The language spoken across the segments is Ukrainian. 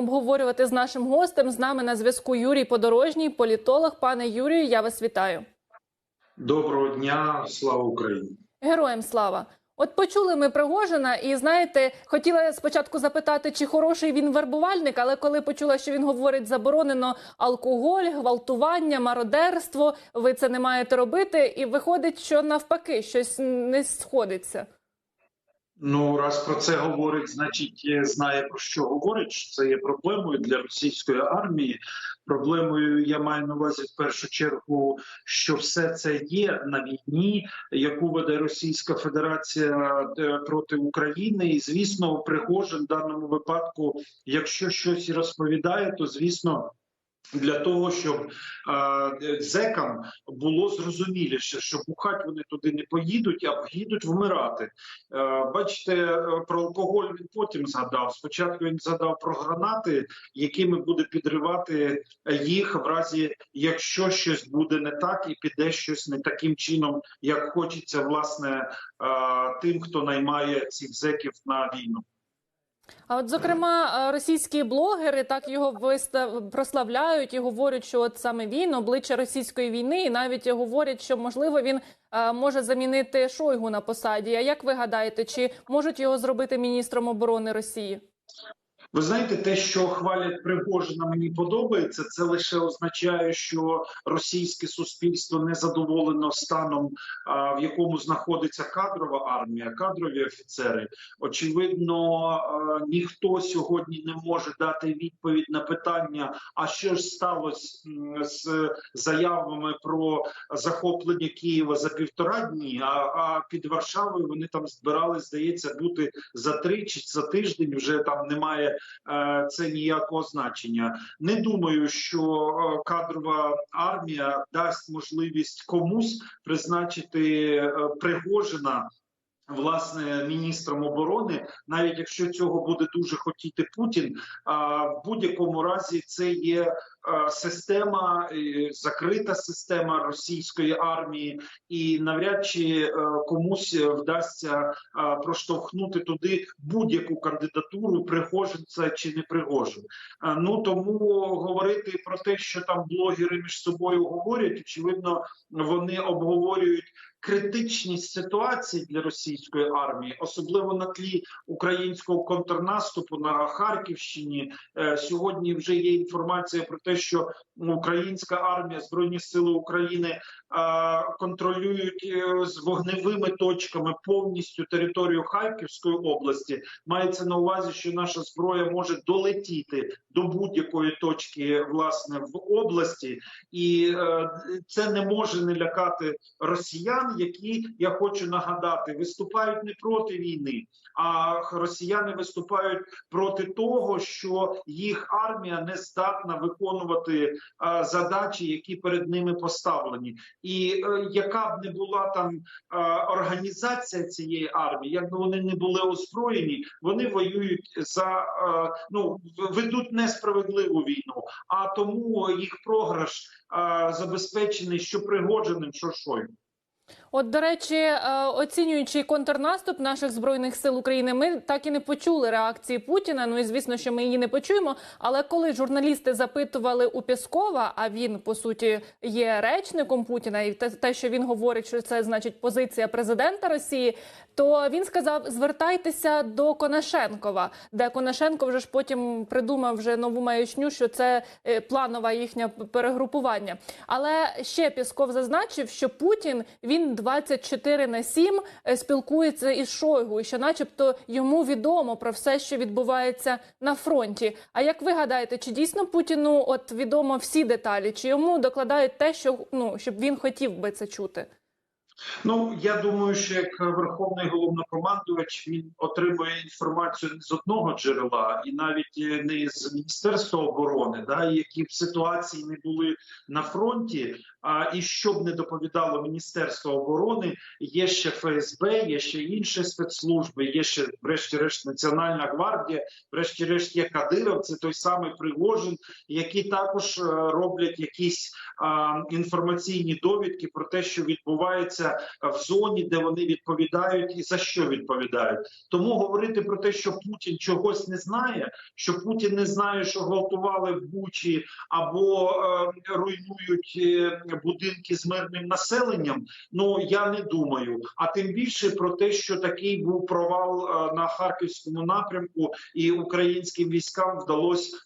будемо обговорювати з нашим гостем. З нами на зв'язку Юрій Подорожній, політолог. Пане Юрію, я вас вітаю. Доброго дня, слава Україні. Героям слава. От почули ми Пригожина, і знаєте, хотіла спочатку запитати, чи хороший він вербувальник, але коли почула, що він говорить заборонено алкоголь, гвалтування, мародерство, ви це не маєте робити, і виходить, що навпаки щось не сходиться. Ну, раз про це говорить, значить знає про що говорить. Це є проблемою для російської армії. Проблемою я маю на увазі в першу чергу, що все це є на війні, яку веде Російська Федерація е, проти України. І звісно, Пригожин в даному випадку, якщо щось розповідає, то звісно. Для того щоб е, зекам було зрозуміліше, що бухать вони туди не поїдуть, а поїдуть вмирати. Е, бачите, е, про алкоголь він потім згадав. Спочатку він згадав про гранати, якими буде підривати їх в разі, якщо щось буде не так, і піде щось не таким чином, як хочеться, власне, тим, хто наймає цих зеків на війну. А от зокрема, е, російські блогери так його вистав прославляють і говорять, що от саме він обличчя російської війни, і навіть говорять, що можливо він е, може замінити Шойгу на посаді. А як ви гадаєте, чи можуть його зробити міністром оборони Росії? Ви знаєте, те, що хвалять Пригожина, мені подобається. Це лише означає, що російське суспільство не задоволено станом, в якому знаходиться кадрова армія, кадрові офіцери. Очевидно, ніхто сьогодні не може дати відповідь на питання: а що ж сталося з заявами про захоплення Києва за півтора дні? А, під Варшавою вони там збирались, здається, бути за три чи за тиждень. Вже там немає це ніякого значення. Не думаю, що е, кадрова армія дасть можливість комусь призначити е, Пригожина. Власне, міністром оборони, навіть якщо цього буде дуже хотіти Путін, а в будь-якому разі це є система, закрита система російської армії, і навряд чи е, комусь вдасться проштовхнути туди будь-яку кандидатуру, Пригожин це чи не Пригожин. Ну тому говорити про те, що там блогери між собою говорять, очевидно, вони обговорюють критичність ситуації для російської армії, особливо на тлі українського контрнаступу на Харківщині. Е, Сьогодні вже є інформація про те, що українська армія, збройні сили України е, контролюють е, з вогневими точками повністю територію Харківської області. Мається на увазі, що наша зброя може долетіти до будь-якої точки власне в області, і це не може не лякати росіян, які я хочу нагадати, виступають не проти війни, а росіяни виступають проти того, що їх армія не здатна виконувати е, задачі, які перед ними поставлені, і е, яка б не була там е, організація цієї армії, якби вони не були озброєні, вони воюють за ну ведуть несправедливу війну. А тому їх програш забезпечений що пригодженим, що Шойгу. От, до речі, е, оцінюючи контрнаступ наших збройних сил України, ми так і не почули реакції Путіна. Ну і звісно, що ми її не почуємо. Але коли журналісти запитували у Піскова, а він по суті є речником Путіна, і те, те, що він говорить, що це значить позиція президента Росії, то він сказав: звертайтеся до Конашенкова, де Конашенко вже ж потім придумав вже нову маячню, що це е, планове їхнє перегрупування. Але ще Пєсков зазначив, що Путін він 24 на 7 е, спілкується із Шойгу, і що, начебто, йому відомо про все, що відбувається на фронті. А як ви гадаєте, чи дійсно Путіну от відомо всі деталі, чи йому докладають те, що ну щоб він хотів би це чути? Ну я думаю, що як верховний головнокомандувач він отримує інформацію з одного джерела, і навіть не з міністерства оборони, да які б ситуації не були на фронті. А і щоб не доповідало Міністерство оборони, є ще ФСБ, є ще інші спецслужби, є ще, врешті-решт, Національна гвардія, врешті-решт, є Кадиров, це той самий Пригожин, які також е, роблять якісь а, інформаційні довідки про те, що відбувається в зоні, де вони відповідають і за що відповідають. Тому говорити про те, що Путін чогось не знає, що Путін не знає, що гвалтували в Бучі або е, руйнують е, будинки з мирним населенням. Ну я не думаю. А тим більше про те, що такий був провал е, на харківському напрямку, і українським військам вдалося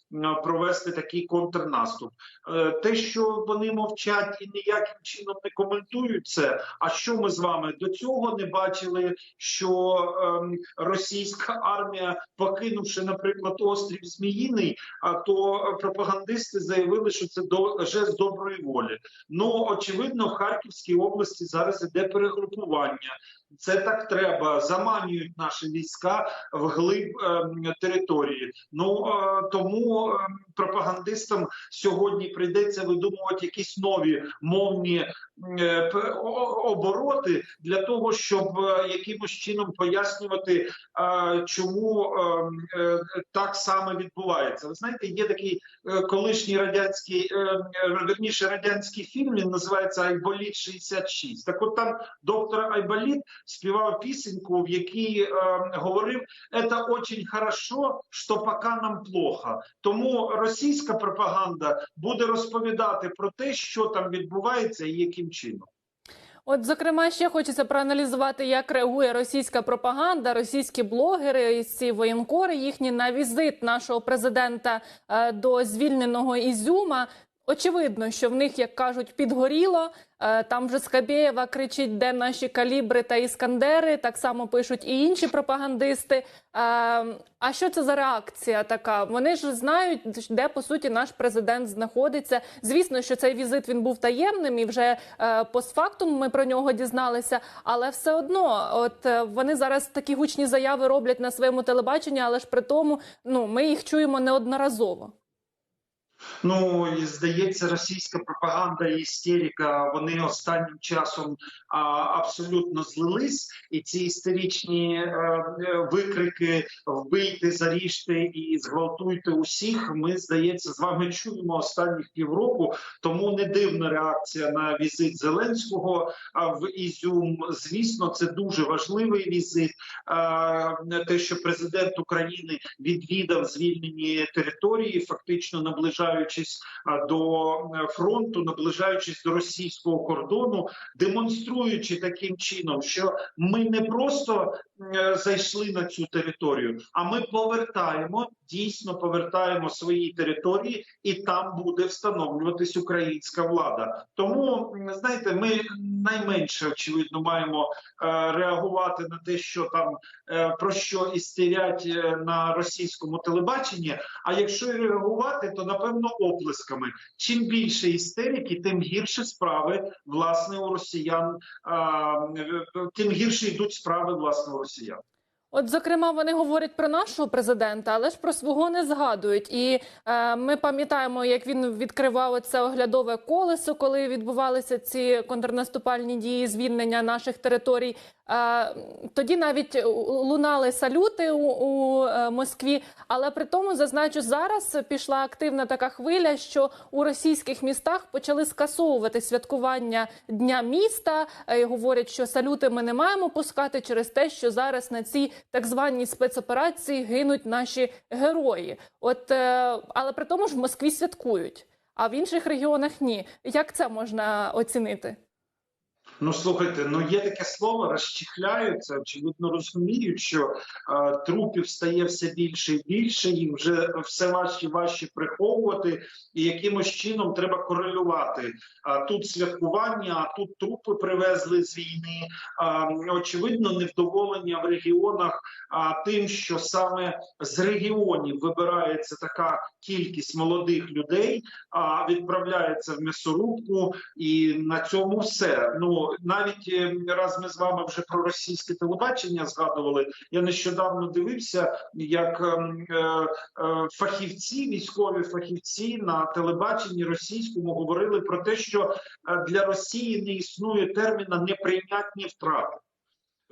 провести такий контрнаступ. Е, Те, що вони мовчать і ніяким чином не коментують це. А що ми з вами до цього не бачили? Що ем, російська армія, покинувши, наприклад, острів Зміїний, а то пропагандисти заявили, що це до жест доброї волі. Ну очевидно, в Харківській області зараз іде перегрупування. Це так треба. Заманюють наші війська вглиб ем, території. Ну е, тому ем, пропагандистам сьогодні прийдеться видумувати якісь нові мовні е, обороти для того, щоб е, якимось чином пояснювати, е, чому ем, е, так саме відбувається. Ви знаєте, є такий е, колишній радянський, е, е, верніше радянський фільм. Він називається Айболіт 66 Так, от там доктор Айболіт співав пісеньку, в якій е, говорив: «Это очень хорошо, що поки нам плохо. Тому російська пропаганда буде розповідати про те, що там відбувається і яким чином. От, зокрема, ще хочеться проаналізувати, як реагує російська пропаганда, російські блогери, і ці воєнкори їхні на візит нашого президента е, до звільненого Ізюма. Очевидно, що в них, як кажуть, підгоріло. Е, Там вже Скабєєва кричить, де наші калібри та іскандери. Так само пишуть і інші пропагандисти. Е, А що це за реакція така? Вони ж знають, де по суті наш президент знаходиться. Звісно, що цей візит він був таємним, і вже е, постфактум ми про нього дізналися. Але все одно, от вони зараз такі гучні заяви роблять на своєму телебаченні, але ж при тому, ну ми їх чуємо неодноразово. Ну і здається, російська пропаганда і істерика вони останнім часом а, абсолютно злились, і ці істеричні е, е, викрики вбийте, заріжте і зґвалтуйте усіх. Ми здається, з вами чуємо останніх півроку. Тому не дивна реакція на візит Зеленського а, в Ізюм. Звісно, це дуже важливий візит. А, те, що президент України відвідав звільнені території, фактично наближаючись до е, фронту, наближаючись до російського кордону, демонструючи таким чином, що ми не просто зайшли на цю територію, а ми повертаємо дійсно повертаємо свої території, і там буде встановлюватись українська влада. Тому знаєте, ми найменше очевидно маємо е, реагувати на те, що там е, про що істерять е, на російському телебаченні. А якщо реагувати, то напевно оплесками. Чим більше істерики, тим гірше справи власне у росіян, е, тим гірше йдуть справи власне у росіян. see you. От, зокрема, вони говорять про нашого президента, але ж про свого не згадують. І е, ми пам'ятаємо, як він відкривав це оглядове колесо, коли відбувалися ці контрнаступальні дії звільнення наших територій. Е, тоді навіть лунали салюти у, у е, Москві. Але при тому зазначу, зараз пішла активна така хвиля, що у російських містах почали скасовувати святкування дня міста. Е, говорять, що салюти ми не маємо пускати через те, що зараз на цій так званій спецоперації гинуть наші герої. От е, але при тому ж в Москві святкують, а в інших регіонах ні. Як це можна оцінити? Ну слухайте, ну є таке слово розчихляються. Очевидно, розуміють, що е, трупів стає все більше і більше, їх вже все важче важче приховувати, і якимось чином треба корелювати. А тут святкування, а тут трупи привезли з війни. А, очевидно, невдоволення в регіонах а, тим, що саме з регіонів вибирається така кількість молодих людей, а відправляється в м'ясорубку, і на цьому все. Ну навіть е, раз ми з вами вже про російське телебачення згадували. Я нещодавно дивився, як ем, е, е, фахівці, військові фахівці на телебаченні російському говорили про те, що е, для Росії не існує терміна неприйнятні втрати.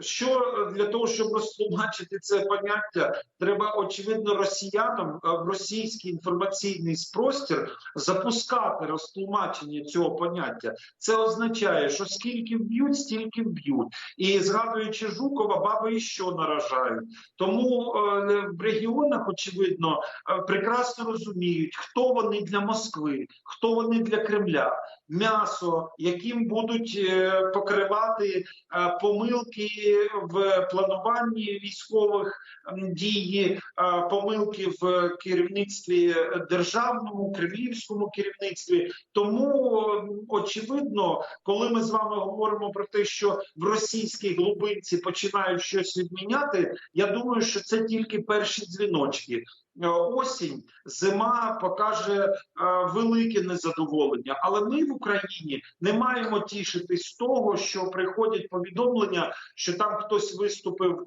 Що е, для того, щоб розтлумачити це поняття, треба очевидно росіянам е, в російський інформаційний простір запускати розтлумачення цього поняття. Це означає, що скільки вб'ють, стільки вб'ють. І згадуючи Жукова, баби і що наражають. Тому е, в регіонах, очевидно, прекрасно розуміють, хто вони для Москви, хто вони для Кремля. М'ясо, яким будуть е, покривати е, помилки в плануванні військових дії, е, помилки в керівництві державному, кремлівському керівництві. Тому очевидно, коли ми з вами говоримо про те, що в російській глибинці починають щось відміняти, я думаю, що це тільки перші дзвіночки. Е, Осінь, зима покаже е, велике незадоволення, але ми в Україні не маємо тішитись того, що приходять повідомлення, що там хтось виступив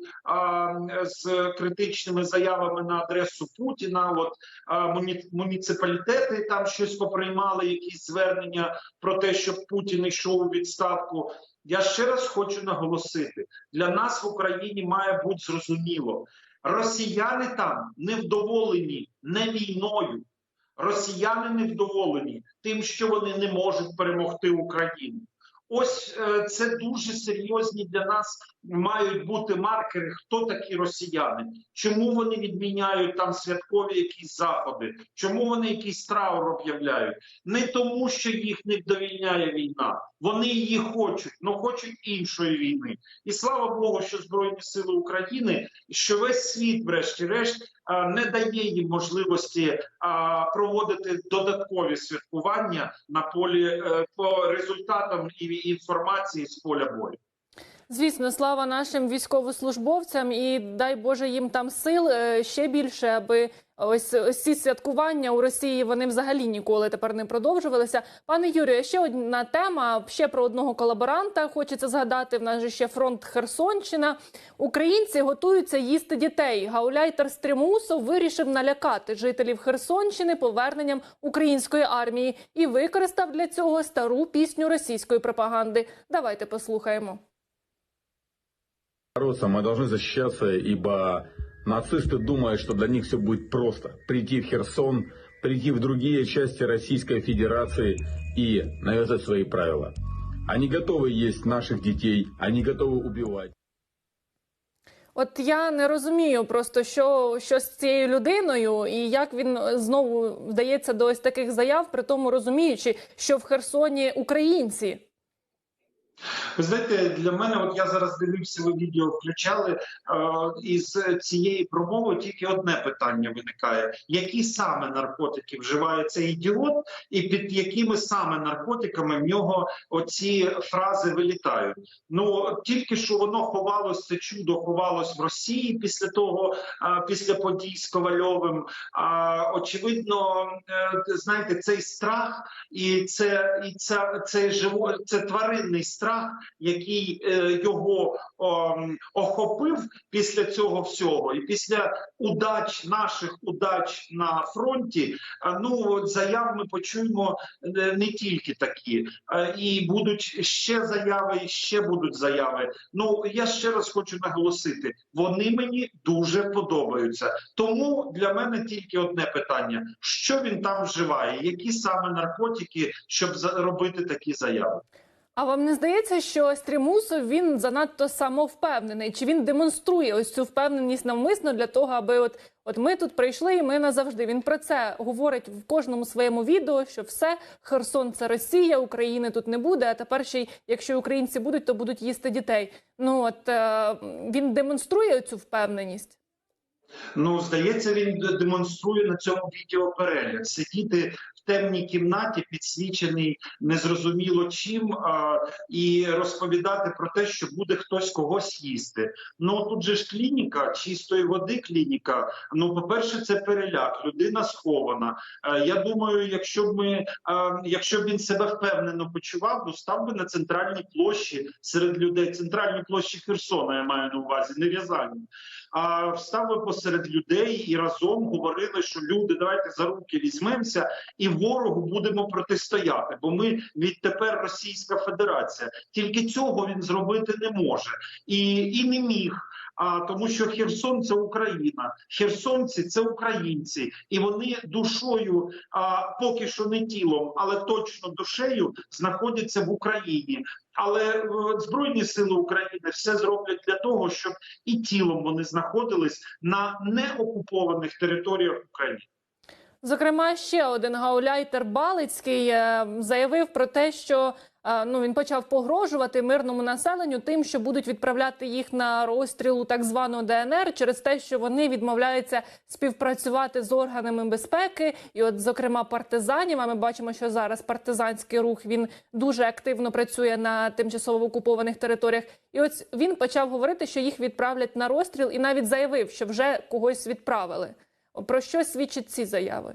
з критичними заявами на адресу Путіна. От муніципалітети там щось поприймали, якісь звернення про те, щоб Путін йшов у відставку. Я ще раз хочу наголосити: для нас в Україні має бути зрозуміло. Росіяни там невдоволені не війною. Росіяни невдоволені тим, що вони не можуть перемогти Україну. Ось е, це дуже серйозні для нас мають бути маркери, хто такі росіяни, чому вони відміняють там святкові якісь заходи, чому вони якийсь траур об'являють. Не тому, що їх не вдовільняє війна, вони її хочуть, але хочуть іншої війни. І слава Богу, що Збройні Сили України, що весь світ, врешті-решт, не дає їм можливості проводити додаткові святкування на полі е, по результатам і інформації з поля бою. Звісно, слава нашим військовослужбовцям і дай Боже їм там сил е, ще більше, аби ось, ось ці святкування у Росії вони взагалі ніколи тепер не продовжувалися. Пане Юрію, ще одна тема. Ще про одного колаборанта хочеться згадати. В нас же ще фронт Херсонщина. Українці готуються їсти дітей. Гауляйтер Стрімусов вирішив налякати жителів Херсонщини поверненням української армії і використав для цього стару пісню російської пропаганди. Давайте послухаємо. бороться, мы должны защищаться, ибо нацисты думают, что для них все будет просто. Прийти в Херсон, прийти в другие части Российской Федерации и навязать свои правила. Они готовы есть наших детей, они готовы убивать. От я не розумію просто, що, що з цією людиною, і як він е, знову вдається до ось таких заяв, при тому розуміючи, що в Херсоні українці. Ви знаєте, для мене, от я зараз дивився, ви відео включали. Е, із цієї промови тільки одне питання виникає: які саме наркотики вживає цей ідіот, і під якими саме наркотиками в нього оці фрази вилітають? Ну тільки що воно ховалось, це чудо ховалось в Росії після того, е, після подій з Ковальовим. Очевидно, е, знаєте, цей страх і це і це, це живо, це тваринний страх, який е, його охопив після цього всього, і після удач наших удач на фронті. Ну заяв ми почуємо е, не тільки такі, і будуть ще заяви, і ще будуть заяви. Ну я ще раз хочу наголосити: вони мені дуже подобаються. Тому для мене тільки одне питання: що він там вживає, які саме наркотики, щоб робити такі заяви. А вам не здається, що Стрімусов він занадто самовпевнений? Чи він демонструє ось цю впевненість навмисно для того, аби от, от ми тут прийшли, і ми назавжди. Він про це говорить в кожному своєму відео, що все Херсон це Росія, України тут не буде. А тепер ще й якщо українці будуть, то будуть їсти дітей. Ну от е, він демонструє цю впевненість. Ну, здається, він демонструє на цьому відео перегляд. Сидіти в темній кімнаті, підсвічений незрозуміло чим, а, і розповідати про те, що буде хтось когось їсти. Ну тут же ж клініка, чистої води клініка. Ну, по-перше, це переляк, людина схована. Е, Я думаю, якщо б ми, е, якщо б він себе впевнено почував, то став би на центральній площі серед людей, центральній площі Херсона, я маю на увазі, не Рязані. А встав би посеред людей і разом говорили, що люди, давайте за руки візьмемося і ворогу будемо протистояти. Бо ми відтепер Російська Федерація. Тільки цього він зробити не може і, і не міг. А тому, що Херсон це Україна, херсонці це українці, і вони душою, а поки що не тілом, але точно душею знаходяться в Україні. Але е, збройні сили України все зроблять для того, щоб і тілом вони знаходились на неокупованих територіях України. Зокрема, ще один гауляйтер Балицький е, заявив про те, що е, ну він почав погрожувати мирному населенню тим, що будуть відправляти їх на розстріл у так звану ДНР через те, що вони відмовляються співпрацювати з органами безпеки, і, от, зокрема, партизанів. А ми бачимо, що зараз партизанський рух він дуже активно працює на тимчасово окупованих територіях. І ось він почав говорити, що їх відправлять на розстріл, і навіть заявив, що вже когось відправили. Про що свідчать ці заяви?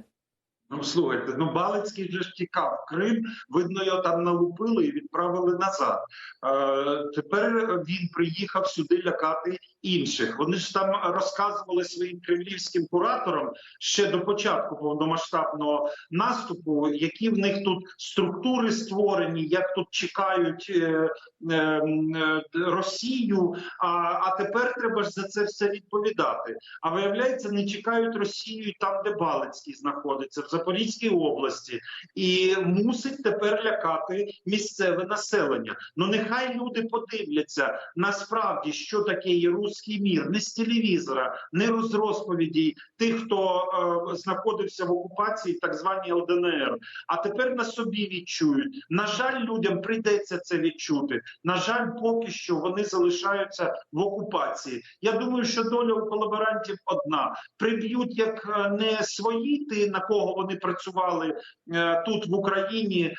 Ну слухайте, ну Балицький вже ж тікав Крим. Видно, його там налупили і відправили назад. Е, тепер він приїхав сюди лякати інших. Вони ж там розказували своїм кремлівським кураторам ще до початку повномасштабного наступу, які в них тут структури створені, як тут чекають е, е, е, Росію. А, а тепер треба ж за це все відповідати. А виявляється, не чекають Росію там, де Балицький знаходиться, в Запорізькій області, і мусить тепер лякати місцеве населення. Ну нехай люди подивляться насправді, що таке є руський мір, не з телевізора, не з розповідей тих, хто е, знаходився в окупації, так званій ЛДНР. А тепер на собі відчують. На жаль, людям прийдеться це відчути. На жаль, поки що вони залишаються в окупації. Я думаю, що доля у колаборантів одна: приб'ють як е, не свої, ти на кого вони працювали е, тут в Україні. е,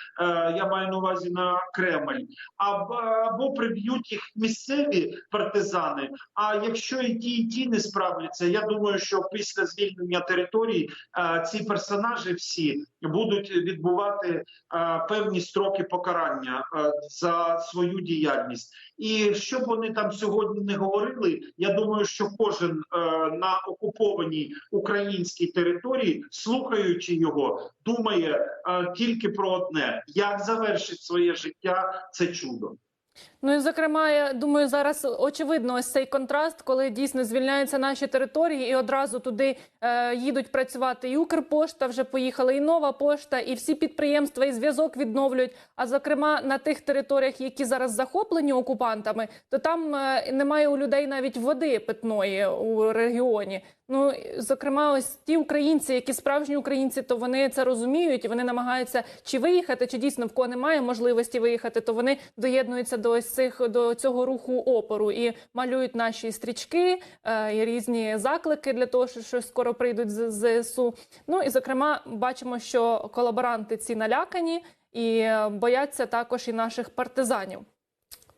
Я маю на увазі на Кремль, або, або приб'ють їх місцеві партизани. А якщо і ті, і ті не справляться, я думаю, що після звільнення території е, ці персонажі всі будуть відбувати е, певні строки покарання е, за свою діяльність. І що б вони там сьогодні не говорили, я думаю, що кожен на окупованій українській території, слухаючи його, думає тільки про одне: як завершить своє життя це чудо. Ну і зокрема, я думаю, зараз очевидно ось цей контраст, коли дійсно звільняються наші території, і одразу туди е, їдуть працювати і Укрпошта, вже поїхала, і нова пошта, і всі підприємства, і зв'язок відновлюють. А зокрема, на тих територіях, які зараз захоплені окупантами, то там е, немає у людей навіть води питної у регіоні. Ну зокрема, ось ті українці, які справжні українці, то вони це розуміють, вони намагаються чи виїхати, чи дійсно в кого немає можливості виїхати, то вони доєднуються до ось цих до цього руху опору і малюють наші стрічки е, і різні заклики для того, що, що скоро прийдуть з ЗСУ. Ну і зокрема, бачимо, що колаборанти ці налякані і е, бояться також і наших партизанів.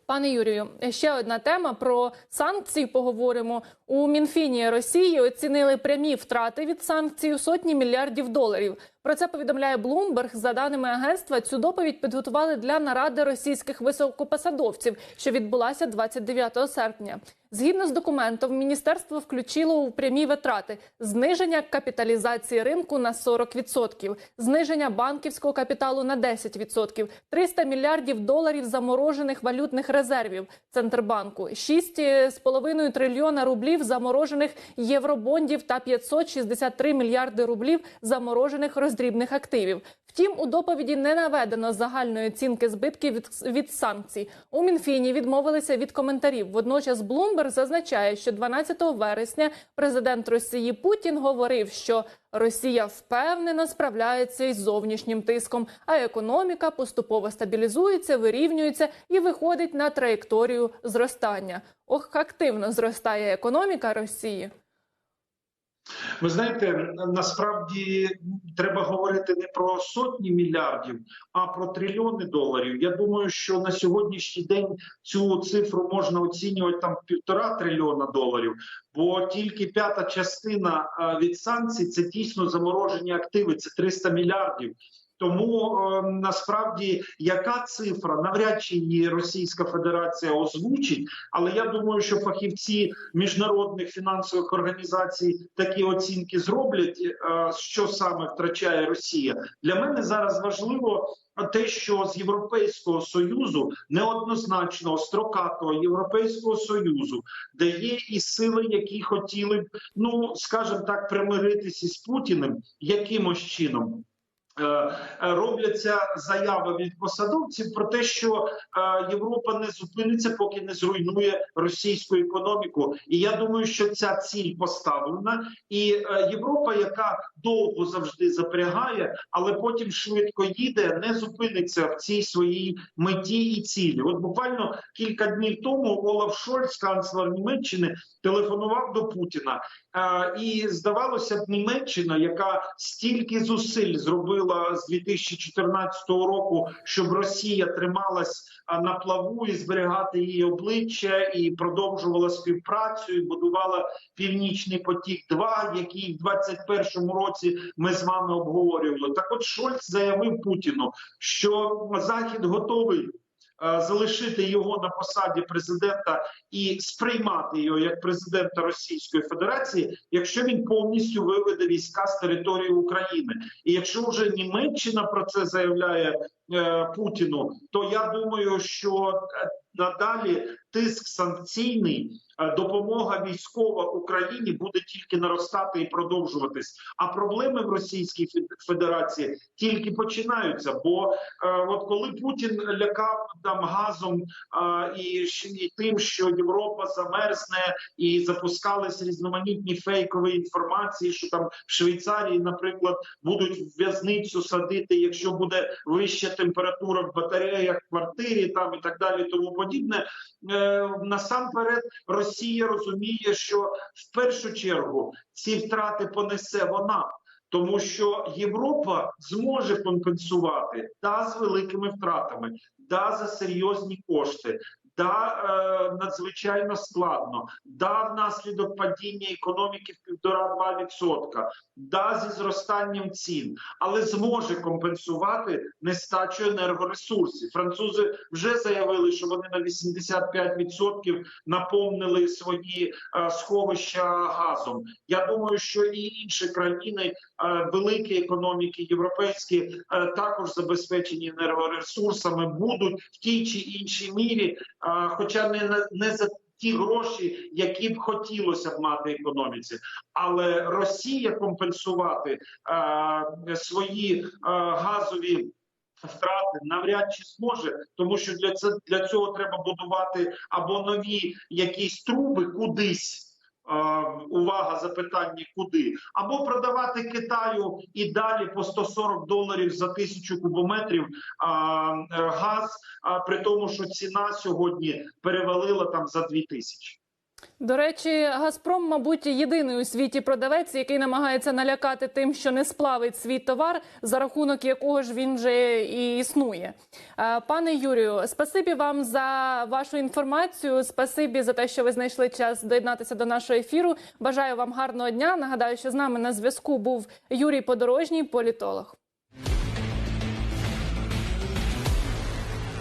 Пане Юрію, ще одна тема про санкції. Поговоримо у Мінфіні Росії. Оцінили прямі втрати від санкцій у сотні мільярдів доларів. Про це повідомляє Bloomberg. За даними агентства, цю доповідь підготували для наради російських високопосадовців, що відбулася 29 серпня. Згідно з документом, міністерство включило у прямі витрати зниження капіталізації ринку на 40%, зниження банківського капіталу на 10%, 300 мільярдів доларів заморожених валютних резервів Центрбанку, 6,5 трильйона рублів заморожених євробондів та 563 мільярди рублів заморожених роздрібних активів. Втім, у доповіді не наведено загальної оцінки збитків від, від санкцій. У Мінфіні відмовилися від коментарів. Водночас Bloomberg зазначає, що 12 вересня президент Росії Путін говорив, що Росія впевнено справляється із зовнішнім тиском, а економіка поступово стабілізується, вирівнюється і виходить на траєкторію зростання. Ох, активно зростає економіка Росії. Ви знаєте, насправді треба говорити не про сотні мільярдів, а про трильйони доларів. Я думаю, що на сьогоднішній день цю цифру можна оцінювати там півтора трильйона доларів, бо тільки п'ята частина від санкцій це дійсно заморожені активи, це 300 мільярдів. Тому е, насправді яка цифра навряд чи її Російська Федерація озвучить, але я думаю, що фахівці міжнародних фінансових організацій такі оцінки зроблять, е, що саме втрачає Росія. Для мене зараз важливо те, що з Європейського союзу неоднозначного строкатого Європейського союзу, де є і сили, які хотіли б, ну скажімо так, примиритися з Путіним якимось чином. Е, Робляться заяви від посадовців про те, що е, Європа не зупиниться, поки не зруйнує російську економіку. І я думаю, що ця ціль поставлена, і е, Європа, яка довго завжди запрягає, але потім швидко їде, не зупиниться в цій своїй меті і цілі. От буквально кілька днів тому Олаф Шольц, канцлер Німеччини, телефонував до Путіна. Е, І здавалося б, Німеччина, яка стільки зусиль зробила з 2014 року, щоб Росія трималась на плаву і зберігати її обличчя, і продовжувала співпрацю, і будувала Північний потік, 2 який в 21-му році ми з вами обговорювали. Так, от Шольц заявив Путіну, що Захід готовий. Е, Залишити його на посаді президента і сприймати його як президента Російської Федерації, якщо він повністю виведе війська з території України, і якщо вже Німеччина про це заявляє Путіну, то я думаю, що е, надалі тиск санкційний, е, допомога військова Україні буде тільки наростати і продовжуватись. А проблеми в Російській Фед- Федерації тільки починаються. Бо е, от коли Путін лякав там газом е, і, і тим, що Європа замерзне, і запускались різноманітні фейкові інформації, що там в Швейцарії, наприклад, будуть в'язницю садити, якщо буде вища температура в батареях, в квартирі, там і так далі, тому подібне. Е, насамперед, Росія розуміє, що в першу чергу ці втрати понесе вона. Тому що Європа зможе компенсувати да з великими втратами, да за серйозні кошти, да е, надзвичайно складно, да внаслідок падіння економіки в півтора-два відсотка, да зі зростанням цін, але зможе компенсувати нестачу енергоресурсів. Французи вже заявили, що вони на 85% наповнили свої е, сховища газом. Я думаю, що і інші країни, е, великі економіки, європейські, е, також забезпечені енергоресурсами, будуть в тій чи іншій мірі, е, хоча не не за ті гроші, які б хотілося б мати економіці, але Росія компенсувати свої газові. Втрати навряд чи зможе, тому що для це для цього треба будувати або нові якісь труби кудись. Е, Увага, запитання куди, або продавати Китаю і далі по 140 доларів за тисячу кубометрів а, е, газ, а, при тому, що ціна сьогодні перевалила там за 2 тисячі. До речі, Газпром, мабуть, єдиний у світі продавець, який намагається налякати тим, що не сплавить свій товар, за рахунок якого ж він вже і існує. Е, Пане Юрію, спасибі вам за вашу інформацію. Спасибі за те, що ви знайшли час доєднатися до нашого ефіру. Бажаю вам гарного дня. Нагадаю, що з нами на зв'язку був Юрій Подорожній, політолог.